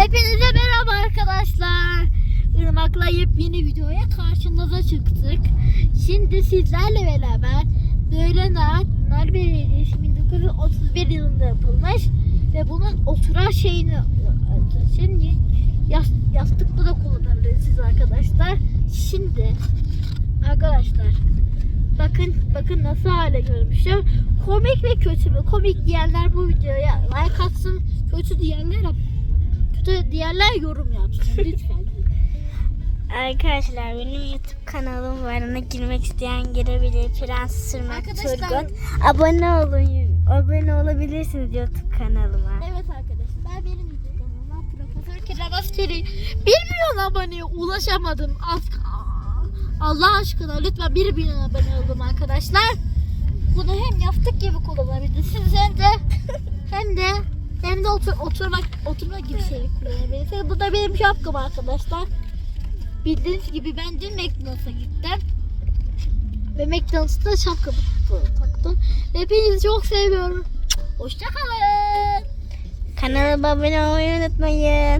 Hepinize merhaba arkadaşlar. Irmak'la yepyeni videoya karşınıza çıktık. Şimdi sizlerle beraber böyle nar, nar Belediyesi 1931 yılında yapılmış ve bunun oturan şeyini şimdi yas, yastıkta da kullanabilirsiniz arkadaşlar. Şimdi arkadaşlar bakın bakın nasıl hale görmüşler. Komik ve kötü mü? Komik diyenler bu videoya like atsın. Kötü kötü diyenler yorum yapsın lütfen. Arkadaşlar benim YouTube kanalım var. Ona girmek isteyen girebilir. Prens Sırmak Arkadaşlar- Turgut. Abone olun. Abone olabilirsiniz YouTube kanalıma. evet arkadaşlar ben benim YouTube kanalıma Profesör Kerem Askeri 1 milyon aboneye ulaşamadım. Az Allah aşkına lütfen 1 milyon abone oldum arkadaşlar. Bunu hem yastık gibi kullanabilirsiniz hem de otur, oturmak oturmak gibi şey. Bu da benim şapkam arkadaşlar. Bildiğiniz gibi ben dün McDonald's'a gittim. Ve McDonald's'ta şapkamı taktım. Hepinizi çok seviyorum. Hoşçakalın. Kanalıma abone olmayı unutmayın.